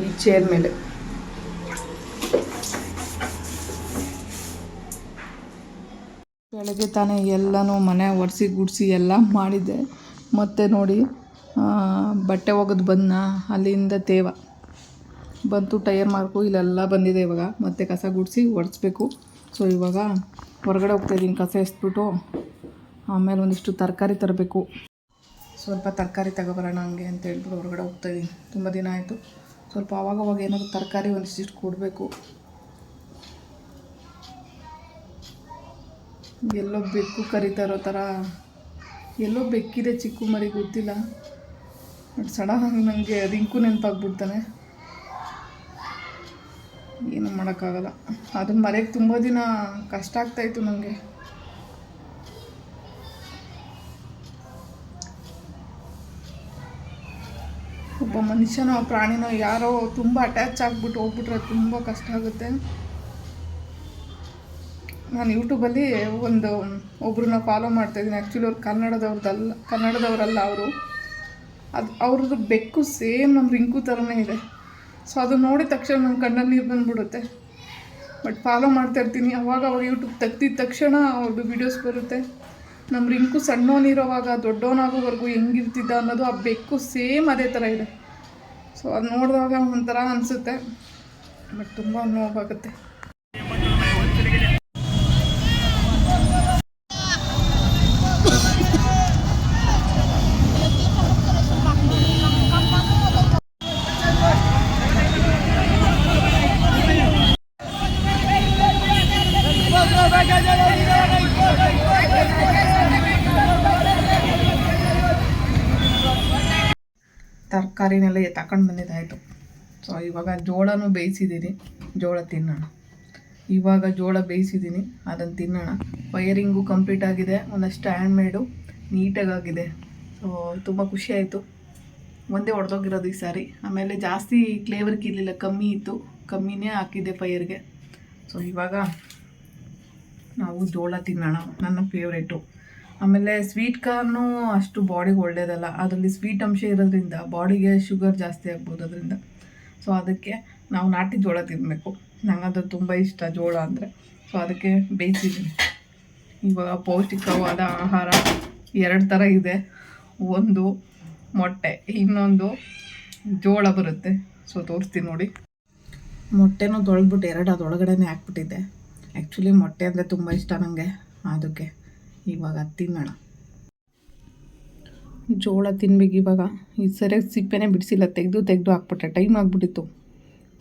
ಈ ಚೇರ್ ಮೇಲೆ. ಬೆಳಗ್ಗೆ ತಾನೇ ಎಲ್ಲನೂ ಮನೆ ಒರೆಸಿ ಗುಡಿಸಿ ಎಲ್ಲ ಮಾಡಿದ್ದೆ. ಮತ್ತೆ ನೋಡಿ ಬಟ್ಟೆ ಒಗೆದು ಬಂದ ಅಲ್ಲಿಂದ ತೇವ. ಬಂತು, ಟೈರ್ ಮಾರ್ಕು ಇಲ್ಲೆಲ್ಲ ಬಂದಿದೆ ಇವಾಗ. ಮತ್ತೆ ಕಸ ಗುಡಿಸಿ ಒರೆಸ್ಬೇಕು ಸೊ ಇವಾಗ ಹೊರಗಡೆ ಹೋಗ್ತಾಯಿದ್ದೀನಿ ಕಸ ಎಸ್ಬಿಟ್ಟು ಆಮೇಲೆ ಒಂದಿಷ್ಟು ತರಕಾರಿ ತರಬೇಕು. ಸ್ವಲ್ಪ ತರಕಾರಿ ತಗೋಬರೋಣ ಹಂಗೆ ಅಂತ ಹೇಳ್ಬಿಟ್ಟು ಹೊರಗಡೆ ಹೋಗ್ತಾಯಿದ್ದೀನಿ ತುಂಬ ದಿನ ಆಯಿತು. ಸ್ವಲ್ಪ ಅವಾಗವಾಗ ಏನಾದರೂ ತರಕಾರಿ ಒಂದಿಷ್ಟಿಷ್ಟು ಕೊಡಬೇಕು. ಎಲ್ಲೋ ಬೆಕ್ಕು ಕರಿತಾ ಇರೋ ಥರ. ಎಲ್ಲೋ ಬೆಕ್ಕಿದೆ ಚಿಕ್ಕು, ಮರಿ ಗೊತ್ತಿಲ್ಲ. ಬಟ್ ಸಡನ್ ನನಗೆ ರಿಂಕು ನೆನಪಾಗ್ಬಿಡ್ತಾನೆ. ಏನು ಮಾಡೋಕ್ಕಾಗಲ್ಲ. ಅದನ್ನ ಮರೆಯೋಕ್ಕೆ ತುಂಬ ದಿನ ಕಷ್ಟ ಆಗ್ತಾಯಿತ್ತು ನನಗೆ ಒಬ್ಬ ಮನುಷ್ಯನೋ ಪ್ರಾಣಿನೋ ಯಾರೋ ತುಂಬ ಅಟ್ಯಾಚ್ ಆಗಿಬಿಟ್ಟು ಹೋಗ್ಬಿಟ್ರೆ ತುಂಬ ಕಷ್ಟ ಆಗುತ್ತೆ. ನಾನು ಯೂಟ್ಯೂಬಲ್ಲಿ ಒಂದು ಒಬ್ರನ್ನ ಫಾಲೋ ಮಾಡ್ತಾಯಿದ್ದೀನಿ ಆ್ಯಕ್ಚುಲಿ ಅವ್ರು ಕನ್ನಡದವ್ರದ್ದಲ್ಲ ಕನ್ನಡದವರಲ್ಲ ಅವರು. ಅದು ಅವ್ರದ್ದು ಬೆಕ್ಕು ಸೇಮ್ ನಮ್ಮ ರಿಂಕು ಥರನೇ ಇದೆ. ಸೊ ಅದು ನೋಡಿದ ತಕ್ಷಣ ನನ್ನ ಕಣ್ಣಲ್ಲಿ ನೀರು ಬಂದುಬಿಡುತ್ತೆ. ಬಟ್ ಫಾಲೋ ಮಾಡ್ತಾ ಇರ್ತೀನಿ. ಅವಾಗ ಅವಾಗ ಯೂಟ್ಯೂಬ್ ತೆಗ್ದಿದ ತಕ್ಷಣ ಅವ್ರದ್ದು ವೀಡಿಯೋಸ್ ಬರುತ್ತೆ. ನಮ್ಮ ರಿಂಕು ಸಣ್ಣವನಿರೋವಾಗ ದೊಡ್ಡವನಾಗೋವರೆಗೂ ಹೆಂಗಿರ್ತಿದ್ದ ಅನ್ನೋದು ಆ ಬೆಕ್ಕು ಸೇಮ್ ಅದೇ ಥರ ಇದೆ. ಸೊ ಅದು ನೋಡಿದಾಗ ಒಂಥರ ಅನಿಸುತ್ತೆ. ಬಟ್ ತುಂಬ ನೋವಾಗುತ್ತೆ. ತರಕಾರಿನೆಲ್ಲ ತಗೊಂಡು ಬಂದಿದ್ದಾಯಿತು. ಸೊ ಇವಾಗ ಜೋಳನೂ ಬೇಯಿಸಿದ್ದೀನಿ. ಜೋಳ ತಿನ್ನೋಣ. ಇವಾಗ ಜೋಳ ಬೇಯಿಸಿದ್ದೀನಿ. ಅದನ್ನು ತಿನ್ನೋಣ. ವೈರಿಂಗು ಕಂಪ್ಲೀಟ್ ಆಗಿದೆ. ಒಂದಷ್ಟು ಹ್ಯಾಂಡ್ ಮೇಡು ನೀಟಾಗಿ ಆಗಿದೆ ಸೊ ತುಂಬ ಖುಷಿ ಆಯಿತು. ಒಂದೇ ಹೊಡೆದೋಗಿರೋದು ಈ ಸಾರಿ. ಆಮೇಲೆ ಜಾಸ್ತಿ ಕ್ಲೇವರ್ಕ್ ಇರಲಿಲ್ಲ. ಕಮ್ಮಿ ಇತ್ತು. ಕಮ್ಮಿನೇ ಹಾಕಿದ್ದೆ ಪೈರ್ಗೆ ಸೊ ಇವಾಗ ನಾವು ಜೋಳ ತಿನ್ನೋಣ. ನನ್ನ ಫೇವ್ರೇಟು ಆಮೇಲೆ ಸ್ವೀಟ್ ಕಾರ್ನು ಅಷ್ಟು ಬಾಡಿಗೆ ಒಳ್ಳೆಯದಲ್ಲ ಅದರಲ್ಲಿ ಸ್ವೀಟ್ ಅಂಶ ಇರೋದ್ರಿಂದ ಬಾಡಿಗೆ ಶುಗರ್ ಜಾಸ್ತಿ ಆಗ್ಬೋದು ಅದರಿಂದ. ಸೊ ಅದಕ್ಕೆ ನಾವು ನಾಟಿ ಜೋಳ ತಿನ್ನಬೇಕು ನನಗದು ತುಂಬ ಇಷ್ಟ ಜೋಳ ಅಂದರೆ. ಸೊ ಅದಕ್ಕೆ ಬೇಯಿಸಿದ್ದೀನಿ ಇವಾಗ ಪೌಷ್ಟಿಕವಾದ ಆಹಾರ ಎರಡು ಥರ ಇದೆ. ಒಂದು ಮೊಟ್ಟೆ, ಇನ್ನೊಂದು ಜೋಳ ಬರುತ್ತೆ. ಸೊ ತೋರಿಸ್ತೀನಿ ನೋಡಿ. ಮೊಟ್ಟೆನೂ ತೊಳೆದ್ಬಿಟ್ಟು ಎರಡು ಅದೊಳಗಡೆನೇ ಹಾಕ್ಬಿಟ್ಟಿದ್ದೆ. ಆ್ಯಕ್ಚುಲಿ ಮೊಟ್ಟೆ ಅಂದರೆ ತುಂಬ ಇಷ್ಟ ನನಗೆ ಅದಕ್ಕೆ. ಇವಾಗ ತಿನ್ನೋಣ. ಜೋಳ ತಿನ್ಬೇಕು ಇವಾಗ. ಈ ಸರಿಯಾಗಿ ಸಿಪ್ಪೆನೇ ಬಿಡಿಸಿಲ್ಲ. ತೆಗೆದು ತೆಗೆದು ಹಾಕ್ಬಿಟ್ಟೆ ಟೈಮ್ ಆಗಿಬಿಟ್ಟಿತ್ತು.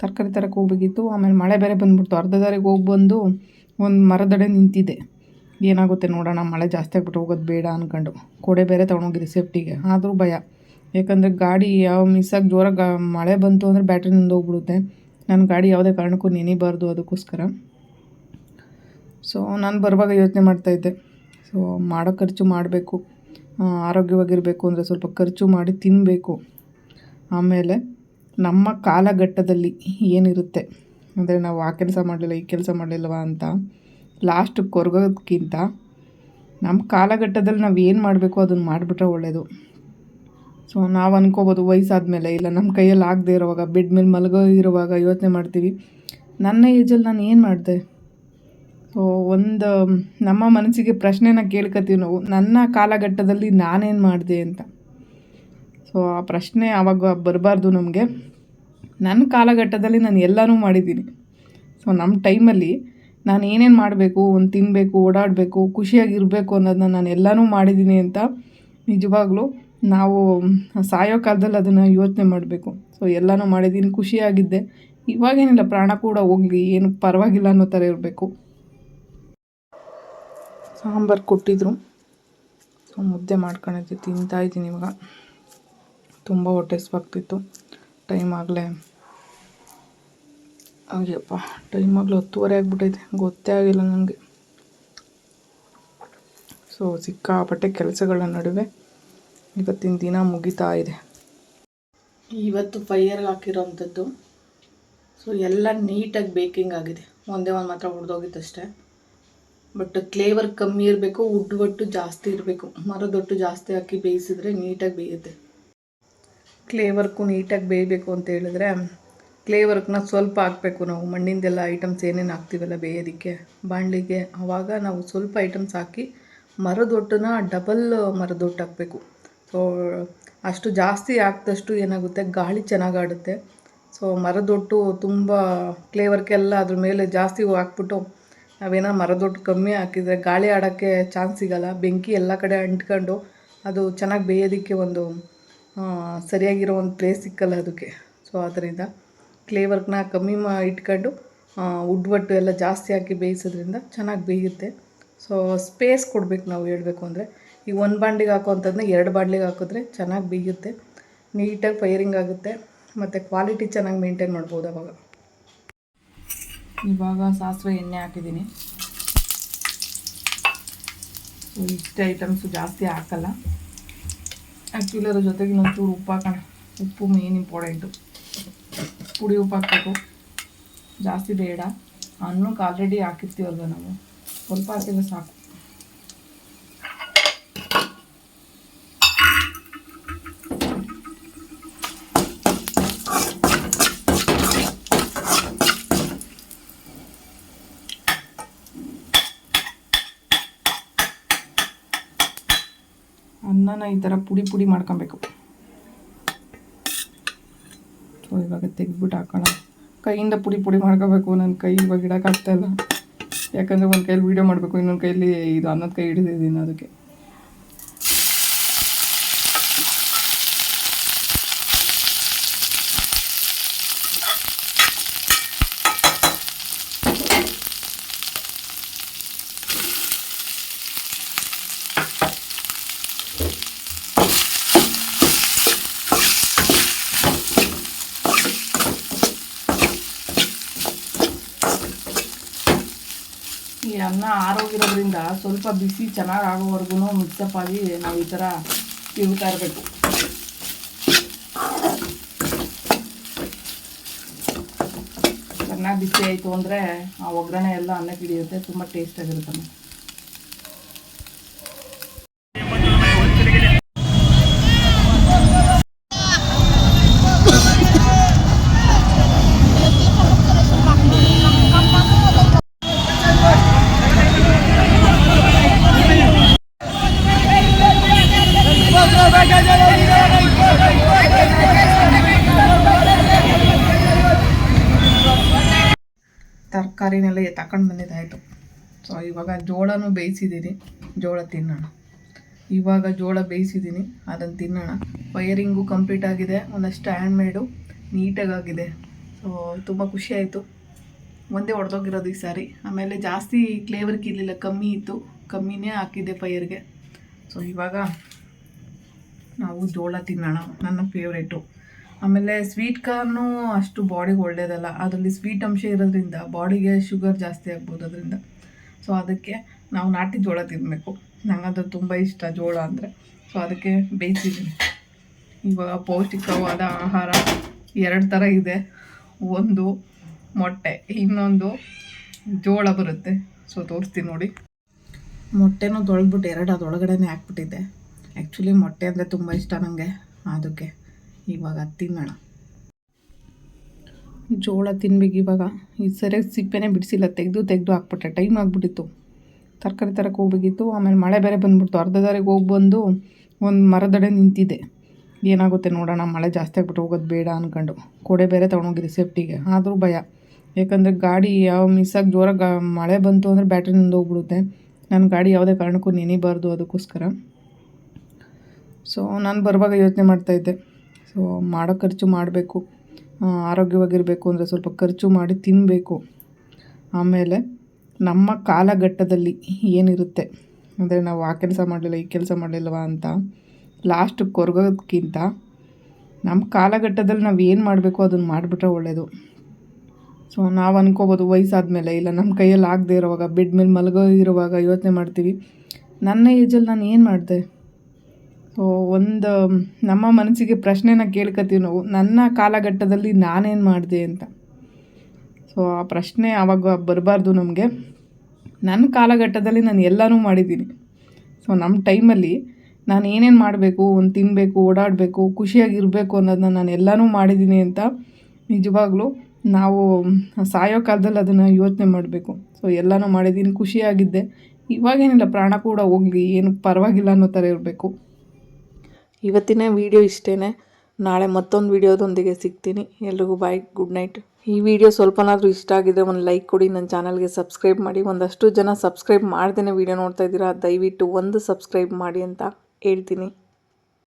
ತರಕಾರಿ ತರಕ್ಕೆ ಹೋಗ್ಬೇಕಿತ್ತು. ಆಮೇಲೆ ಮಳೆ ಬೇರೆ ಬಂದ್ಬಿಡ್ತು. ಅರ್ಧ ದಾರಿಗೆ ಹೋಗಿ ಬಂದು ಒಂದು ಮರದಡೆ ನಿಂತಿದ್ದೆ ಏನಾಗುತ್ತೆ ನೋಡೋಣ. ಮಳೆ ಜಾಸ್ತಿ ಆಗ್ಬಿಟ್ಟು ಹೋಗೋದು ಬೇಡ ಅಂದ್ಕೊಂಡು ಕೊಡೆ ಬೇರೆ ತೊಗೊಂಡೋಗಿದ್ದೆ ಸೇಫ್ಟಿಗೆ. ಆದರೂ ಭಯ. ಯಾಕಂದರೆ ಗಾಡಿ ಯಾವ ಮಿಸ್ಸಾಗಿ ಜೋರಾಗಿ ಮಳೆ ಬಂತು ಅಂದರೆ ಬ್ಯಾಟ್ರಿ ಹೋಗ್ಬಿಡುತ್ತೆ. ನನ್ನ ಗಾಡಿ ಯಾವುದೇ ಕಾರಣಕ್ಕೂ ನೆನಿಬಾರ್ದು ಅದಕ್ಕೋಸ್ಕರ. ಸೊ ನಾನು ಬರುವಾಗ ಯೋಚನೆ ಮಾಡ್ತಾಯಿದ್ದೆ ಸೊ ಮಾಡೋ ಖರ್ಚು ಮಾಡಬೇಕು. ಆರೋಗ್ಯವಾಗಿರಬೇಕು ಅಂದರೆ ಸ್ವಲ್ಪ ಖರ್ಚು ಮಾಡಿ ತಿನ್ನಬೇಕು ಆಮೇಲೆ ನಮ್ಮ ಕಾಲಘಟ್ಟದಲ್ಲಿ ಏನಿರುತ್ತೆ? ಅಂದರೆ ನಾವು ಆ ಕೆಲಸ ಮಾಡಲಿಲ್ಲ, ಈ ಕೆಲಸ ಮಾಡಲಿಲ್ಲವಾ ಅಂತ ಲಾಸ್ಟ್ ಕೊರಗೋದಕ್ಕಿಂತ ನಮ್ಮ ಕಾಲಘಟ್ಟದಲ್ಲಿ ನಾವು ಏನು ಮಾಡಬೇಕು ಅದನ್ನು ಮಾಡಿಬಿಟ್ರೆ ಒಳ್ಳೆಯದು ಸೊ ನಾವು ಅನ್ಕೋಬೋದು ವಯಸ್ಸಾದಮೇಲೆ, ಇಲ್ಲ ನಮ್ಮ ಕೈಯಲ್ಲಿ ಆಗದೆ ಇರುವಾಗ ಬೆಡ್ ಮೇಲೆ ಮಲಗೋ ಇರುವಾಗ ಯೋಚನೆ ಮಾಡ್ತೀವಿ. ನನ್ನ ಏಜಲ್ಲಿ ನಾನು ಏನು ಮಾಡಿದೆ? ಸೊ ಒಂದು ನಮ್ಮ ಮನಸ್ಸಿಗೆ ಪ್ರಶ್ನೆನ ಕೇಳ್ಕೊತೀವಿ ನಾವು. ನನ್ನ ಕಾಲಘಟ್ಟದಲ್ಲಿ ನಾನೇನು ಮಾಡಿದೆ ಅಂತ. ಸೊ, ಆ ಪ್ರಶ್ನೆ ಆವಾಗ ಬರಬಾರ್ದು ನಮಗೆ. ನನ್ನ ಕಾಲಘಟ್ಟದಲ್ಲಿ ನಾನು ಎಲ್ಲನೂ ಮಾಡಿದ್ದೀನಿ. ಸೊ ನಮ್ಮ ಟೈಮಲ್ಲಿ ನಾನು ಏನೇನು ಮಾಡಬೇಕು, ಒಂದು ತಿನ್ನಬೇಕು ಓಡಾಡಬೇಕು ಖುಷಿಯಾಗಿರಬೇಕು ಅನ್ನೋದನ್ನ ನಾನು ಎಲ್ಲನೂ ಮಾಡಿದ್ದೀನಿ ಅಂತ ನಿಜವಾಗ್ಲೂ ನಾವು ಸಾಯೋ ಕಾಲದಲ್ಲಿ ಅದನ್ನು ಯೋಚನೆ ಮಾಡಬೇಕು. ಸೊ, ಎಲ್ಲನೂ ಮಾಡಿದ್ದೀನಿ, ಖುಷಿಯಾಗಿದ್ದೆ. ಇವಾಗೇನಿಲ್ಲ, ಪ್ರಾಣ ಕೂಡ ಹೋಗಲಿ, ಏನು ಪರವಾಗಿಲ್ಲ ಅನ್ನೋ ಥರ ಇರಬೇಕು. ಸಾಂಬಾರು ಕೊಟ್ಟಿದ್ರು. ಸೊ, ಮುದ್ದೆ ಮಾಡ್ಕೊಂಡಿದ್ದೆ ತಿಂತಾಯಿದ್ದೀನಿ ಇವಾಗ. ತುಂಬ ಹೊಟ್ಟೆ ಹಸ್ವಾಗ್ತಿತ್ತು ಟೈಮ್ ಆಗಲೇ. ಅಯ್ಯಪ್ಪ ಟೈಮ್ ಆಗಲೇ ಹತ್ತುವರೆ ಆಗಿಬಿಟ್ಟೈತೆ ಗೊತ್ತೇ ಆಗಿಲ್ಲ ನನಗೆ ಸೊ, ಸಿಕ್ಕಾಪಟ್ಟೆ ಕೆಲಸಗಳ ನಡುವೆ ಇವತ್ತಿನ ದಿನ ಮುಗಿತಾ ಇದೆ. ಇವತ್ತು ಫೈಯರ್ಗೆ ಹಾಕಿರೋವಂಥದ್ದು ಸೊ, ಎಲ್ಲ ನೀಟಾಗಿ ಬೇಕಿಂಗ್ ಆಗಿದೆ. ಒಂದೇ ಒಂದು ಮಾತ್ರ ಹೊಡೆದೋಗಿತ್ತಷ್ಟೇ ಬಟ್ ಕ್ಲೇವರ್ ಕಮ್ಮಿ ಇರಬೇಕು ಉಡ್ ಒಟ್ಟು ಜಾಸ್ತಿ ಇರಬೇಕು. ಮರದೊಟ್ಟು ಜಾಸ್ತಿ ಹಾಕಿ ಬೇಯಿಸಿದ್ರೆ ನೀಟಾಗಿ ಬೇಯುತ್ತೆ. ಕ್ಲೇವರ್ಕು ನೀಟಾಗಿ ಬೇಯಬೇಕು ಅಂತ ಹೇಳಿದ್ರೆ ಕ್ಲೇವರ್ಕ್ನ ಸ್ವಲ್ಪ ಹಾಕಬೇಕು ನಾವು. ಮಣ್ಣಿಂದೆಲ್ಲ ಐಟಮ್ಸ್ ಏನೇನು ಹಾಕ್ತೀವಲ್ಲ ಬೇಯೋದಕ್ಕೆ. ಬಾಣಲಿಗೆ ಆವಾಗ ನಾವು ಸ್ವಲ್ಪ ಐಟಮ್ಸ್ ಹಾಕಿ ಮರದೊಟ್ಟನ್ನ ಡಬಲ್ ಮರದೊಟ್ಟು ಹಾಕಬೇಕು. ಸೊ ಅಷ್ಟು ಜಾಸ್ತಿ ಹಾಕಿದಷ್ಟು ಏನಾಗುತ್ತೆ, ಗಾಳಿ ಚೆನ್ನಾಗಿ ಆಡುತ್ತೆ. ಸೊ ಮರದೊಟ್ಟು ತುಂಬ ಕ್ಲೇವರ್ಕೆಲ್ಲ ಅದ್ರ ಮೇಲೆ ಜಾಸ್ತಿ ಹಾಕ್ಬಿಟ್ಟು ನಾವೇನೋ ಮರದೊಟ್ಟು ಕಮ್ಮಿ ಹಾಕಿದರೆ ಗಾಳಿ ಆಡೋಕ್ಕೆ ಚಾನ್ಸ್ ಸಿಗಲ್ಲ. ಬೆಂಕಿ ಎಲ್ಲ ಕಡೆ ಅಂಟ್ಕೊಂಡು ಅದು ಚೆನ್ನಾಗಿ ಬೇಯೋದಕ್ಕೆ ಒಂದು ಸರಿಯಾಗಿರೋ ಒಂದು ಪ್ಲೇಸ್ ಸಿಕ್ಕಲ್ಲ ಅದಕ್ಕೆ. ಸೊ ಅದರಿಂದ ಕ್ಲೇ ವರ್ಕ್ನ ಕಮ್ಮಿ ಮಾ, ಇಟ್ಕೊಂಡು ಉಡ್ ಬಟ್ಟು ಎಲ್ಲ ಜಾಸ್ತಿ ಹಾಕಿ ಬೇಯಿಸೋದ್ರಿಂದ ಚೆನ್ನಾಗಿ ಬೇಯುತ್ತೆ. ಸೊ ಸ್ಪೇಸ್ ಕೊಡಬೇಕು ನಾವು ಹೇಳಬೇಕು ಅಂದರೆ ಈಗ ಒಂದು ಬಾಂಡಿಗೆ ಹಾಕೋವಂಥದ್ದನ್ನ ಎರಡು ಬಾಂಡ್ಲಿಗೆ ಹಾಕಿದ್ರೆ ಚೆನ್ನಾಗಿ ಬೇಯುತ್ತೆ. ನೀಟಾಗಿ ಫೈರಿಂಗ್ ಆಗುತ್ತೆ. ಮತ್ತು ಕ್ವಾಲಿಟಿ ಚೆನ್ನಾಗಿ ಮೇಂಟೈನ್ ಮಾಡ್ಬೋದು ಅವಾಗ. ಇವಾಗ ಸಾಸಿವೆ ಎಣ್ಣೆ ಹಾಕಿದ್ದೀನಿ. ಇಷ್ಟು ಐಟಮ್ಸು ಜಾಸ್ತಿ ಹಾಕಲ್ಲ. ಆ್ಯಕ್ಚುಲಿ ಅದ್ರ ಜೊತೆಗೆ ಇನ್ನೊಂಚೂರು ಉಪ್ಪು ಹಾಕೋಣ. ಉಪ್ಪು ಮೇನ್ ಇಂಪಾರ್ಟೆಂಟು ಪುಡಿ ಉಪ್ಪು ಹಾಕಬೇಕು. ಜಾಸ್ತಿ ಬೇಡ. ಅನ್ನಕ್ಕೆ ಆಲ್ರೆಡಿ ಹಾಕಿರ್ತೀವಲ್ವ ನಾವು? ಸ್ವಲ್ಪ ಹಾಕಿದ್ರೆ ಸಾಕು ಅನ್ನನ ಈ ಥರ ಪುಡಿ ಪುಡಿ ಮಾಡ್ಕೊಬೇಕು. ಸೊ ಇವಾಗ ತೆಗೆದ್ಬಿಟ್ಟು ಹಾಕೋಣ. ಕೈಯಿಂದ ಪುಡಿ ಪುಡಿ ಮಾಡ್ಕೋಬೇಕು ನನ್ನ ಕೈ ಇವಾಗ ಇಡೋಕ್ಕಾಗ್ತಾ ಇಲ್ಲ. ಯಾಕಂದರೆ ಒಂದು ಕೈಯಲ್ಲಿ ವೀಡಿಯೋ ಮಾಡಬೇಕು, ಇನ್ನೊಂದು ಕೈಯಲ್ಲಿ ಇದು ಅನ್ನದ ಕೈ ಹಿಡಿದಿದ್ದೀನಿ ಅದಕ್ಕೆ ಈ ಅನ್ನ ಆರೋಗಿರೋದ್ರಿಂದ ಸ್ವಲ್ಪ ಬಿಸಿ ಚೆನ್ನಾಗಿ ಆಗೋವರೆಗೂ ಮಿಕ್ಸಪ್ ಆಗಿ ನಾವು ಈ ಥರ ತಿರುಗ್ತಾ ಇರಬೇಕು. ಚೆನ್ನಾಗಿ ಬಿಸಿ ಆಯಿತು ಅಂದರೆ ಆ ಒಗ್ಗರಣೆ ಎಲ್ಲ ಅನ್ನಕ್ಕೆ ಹಿಡಿಯುತ್ತೆ, ತುಂಬ ಟೇಸ್ಟಾಗಿರುತ್ತೆ ತರಕಾರಿನೆಲ್ಲ ತಗೊಂಡು ಬಂದಿದ್ದಾಯಿತು. ಸೊ ಇವಾಗ ಜೋಳನೂ ಬೇಯಿಸಿದ್ದೀನಿ ಜೋಳ ತಿನ್ನೋಣ. ಇವಾಗ ಜೋಳ ಬೇಯಿಸಿದ್ದೀನಿ ಅದನ್ನು ತಿನ್ನೋಣ. ವೈರಿಂಗು ಕಂಪ್ಲೀಟ್ ಆಗಿದೆ. ಒಂದಷ್ಟು ಹ್ಯಾಂಡ್ಮೇಡು ನೀಟಾಗಾಗಿದೆ. ಸೊ ತುಂಬ ಖುಷಿ ಆಯಿತು. ಒಂದೇ ಹೊಡೆದೋಗಿರೋದು ಈ ಸಾರಿ. ಆಮೇಲೆ ಜಾಸ್ತಿ ಕ್ಲೇವರ್ಕ್ ಇರಲಿಲ್ಲ ಕಮ್ಮಿ ಇತ್ತು. ಕಮ್ಮಿನೇ ಹಾಕಿದ್ದೆ ಪೈರ್ಗೆ. ಸೊ ಇವಾಗ ನಾವು ಜೋಳ ತಿನ್ನೋಣ. ನನ್ನ ಫೇವ್ರೇಟು ಆಮೇಲೆ ಸ್ವೀಟ್ ಕಾರ್ನು ಅಷ್ಟು ಬಾಡಿಗೆ ಒಳ್ಳೆಯದಲ್ಲ ಅದರಲ್ಲಿ ಸ್ವೀಟ್ ಅಂಶ ಇರೋದ್ರಿಂದ ಬಾಡಿಗೆ ಶುಗರ್ ಜಾಸ್ತಿ ಆಗ್ಬೋದು ಅದರಿಂದ. ಸೊ ಅದಕ್ಕೆ ನಾವು ನಾಟಿ ಜೋಳ ತಿನ್ನಬೇಕು ನನಗದು ತುಂಬ ಇಷ್ಟ ಜೋಳ ಅಂದರೆ. ಸೊ ಅದಕ್ಕೆ ಬೇಯಿಸಿದ್ದೀನಿ ಇವಾಗ ಪೌಷ್ಟಿಕವಾದ ಆಹಾರ ಎರಡು ಥರ ಇದೆ. ಒಂದು ಮೊಟ್ಟೆ, ಇನ್ನೊಂದು ಜೋಳ ಬರುತ್ತೆ. ಸೊ ತೋರಿಸ್ತೀನಿ ನೋಡಿ. ಮೊಟ್ಟೆನೂ ತೊಳೆದ್ಬಿಟ್ಟು ಎರಡು ಅದೊಳಗಡೆನೇ ಹಾಕ್ಬಿಟ್ಟಿದ್ದೆ. ಆ್ಯಕ್ಚುಲಿ ಮೊಟ್ಟೆ ಅಂದರೆ ತುಂಬ ಇಷ್ಟ ನನಗೆ ಅದಕ್ಕೆ. ಇವಾಗ ತಿನ್ನೋಣ. ಜೋಳ ತಿನ್ಬೇಕು ಇವಾಗ. ಈ ಸರಿಯಾಗಿ ಸಿಪ್ಪೆನೇ ಬಿಡಿಸಿಲ್ಲ. ತೆಗೆದು ತೆಗೆದು ಹಾಕ್ಬಿಟ್ಟೆ ಟೈಮ್ ಆಗಿಬಿಟ್ಟಿತ್ತು. ತರಕಾರಿ ತರಕ್ಕೆ ಹೋಗ್ಬೇಕಿತ್ತು. ಆಮೇಲೆ ಮಳೆ ಬೇರೆ ಬಂದ್ಬಿಡ್ತು. ಅರ್ಧ ದಾರಿಗೆ ಹೋಗಿ ಬಂದು ಒಂದು ಮರದಡೆ ನಿಂತಿದ್ದೆ ಏನಾಗುತ್ತೆ ನೋಡೋಣ. ಮಳೆ ಜಾಸ್ತಿ ಆಗಿಬಿಟ್ಟು ಹೋಗೋದು ಬೇಡ ಅಂದ್ಕೊಂಡು ಕೊಡೆ ಬೇರೆ ತೊಗೊಂಡೋಗಿದ್ದೆ ಸೇಫ್ಟಿಗೆ ಆದರೂ ಭಯ. ಯಾಕಂದರೆ ಗಾಡಿ ಯಾವ ಮಿಸ್ಸಾಗಿ ಜೋರಾಗಿ ಗಾ ಮಳೆ ಬಂತು ಅಂದರೆ ಬ್ಯಾಟ್ರಿ ನಿಂದು ಹೋಗ್ಬಿಡುತ್ತೆ ನನ್ನ ಗಾಡಿ ಯಾವುದೇ ಕಾರಣಕ್ಕೂ ನೆನಿಬಾರ್ದು ಅದಕ್ಕೋಸ್ಕರ. ಸೊ ನಾನು ಬರುವಾಗ ಯೋಚನೆ ಮಾಡ್ತಾಯಿದ್ದೆ ಸೊ ಮಾಡೋ ಖರ್ಚು ಮಾಡಬೇಕು ಆರೋಗ್ಯವಾಗಿರಬೇಕು ಅಂದರೆ ಸ್ವಲ್ಪ ಖರ್ಚು ಮಾಡಿ ತಿನ್ನಬೇಕು ಆಮೇಲೆ ನಮ್ಮ ಕಾಲಘಟ್ಟದಲ್ಲಿ ಏನಿರುತ್ತೆ ಅಂದರೆ ನಾವು ಆ ಕೆಲಸ ಮಾಡಲಿಲ್ಲ, ಈ ಕೆಲಸ ಮಾಡಲಿಲ್ಲವಾ ಅಂತ ಲಾಸ್ಟ್ ಕೊರಗೋದಕ್ಕಿಂತ ನಮ್ಮ ಕಾಲಘಟ್ಟದಲ್ಲಿ ನಾವು ಏನು ಮಾಡಬೇಕು ಅದನ್ನು ಮಾಡಿಬಿಟ್ರೆ ಒಳ್ಳೆಯದು ಸೊ ನಾವು ಅನ್ಕೋಬೋದು ವಯಸ್ಸಾದಮೇಲೆ, ಇಲ್ಲ ನಮ್ಮ ಕೈಯಲ್ಲಿ ಆಗದೆ ಇರುವಾಗ ಬೆಡ್ ಮೇಲೆ ಮಲಗೋ ಇರುವಾಗ ಯೋಚನೆ ಮಾಡ್ತೀವಿ. ನನ್ನ ಏಜಲ್ಲಿ ನಾನು ಏನು ಮಾಡಿದೆ? ಒಂದು ನಮ್ಮ ಮನಸ್ಸಿಗೆ ಪ್ರಶ್ನೆನ ಕೇಳ್ಕೊತೀವಿ ನಾವು. ನನ್ನ ಕಾಲಘಟ್ಟದಲ್ಲಿ ನಾನೇನು ಮಾಡಿದೆ ಅಂತ. ಸೊ, ಆ ಪ್ರಶ್ನೆ ಆವಾಗ ಬರಬಾರ್ದು ನಮಗೆ. ನನ್ನ ಕಾಲಘಟ್ಟದಲ್ಲಿ ನಾನು ಎಲ್ಲನೂ ಮಾಡಿದ್ದೀನಿ. ಸೊ ನಮ್ಮ ಟೈಮಲ್ಲಿ ನಾನು ಏನೇನು ಮಾಡಬೇಕು, ಒಂದು ತಿನ್ನಬೇಕು ಓಡಾಡಬೇಕು, ಖುಷಿಯಾಗಿರಬೇಕು ಅನ್ನೋದನ್ನ ನಾನು ಎಲ್ಲನೂ ಮಾಡಿದ್ದೀನಿ ಅಂತ ನಿಜವಾಗ್ಲೂ ನಾವು ಸಾಯೋ ಕಾಲದಲ್ಲಿ ಅದನ್ನು ಯೋಚನೆ ಮಾಡಬೇಕು. ಸೊ, ಎಲ್ಲನೂ ಮಾಡಿದ್ದೀನಿ, ಖುಷಿಯಾಗಿದ್ದೆ. ಇವಾಗೇನಿಲ್ಲ, ಪ್ರಾಣ ಕೂಡ ಹೋಗಲಿ, ಏನು ಪರವಾಗಿಲ್ಲ ಅನ್ನೋ ಥರ ಇರಬೇಕು. ಇವತ್ತಿನ ವಿಡಿಯೋ ಇಷ್ಟೇ ನಾಳೆ ಮತ್ತೊಂದು ವಿಡಿಯೋದೊಂದಿಗೆ ಸಿಗ್ತೀನಿ. ಎಲ್ರಿಗೂ ಬಾಯ್ ಗುಡ್ ನೈಟ್ ಈ ವಿಡಿಯೋ ಸ್ವಲ್ಪನಾದರೂ ಇಷ್ಟ ಆಗಿದೆ ಒಂದು ಲೈಕ್ ಕೊಡಿ. ನನ್ನ ಚಾನಲ್ಗೆ ಸಬ್ಸ್ಕ್ರೈಬ್ ಮಾಡಿ. ಒಂದಷ್ಟು ಜನ ಸಬ್ಸ್ಕ್ರೈಬ್ ಮಾಡ್ದೇ ವಿಡಿಯೋ ನೋಡ್ತಾ ಇದ್ದೀರಾ, ದಯವಿಟ್ಟು ಒಂದು ಸಬ್ಸ್ಕ್ರೈಬ್ ಮಾಡಿ ಅಂತ ಹೇಳ್ತೀನಿ.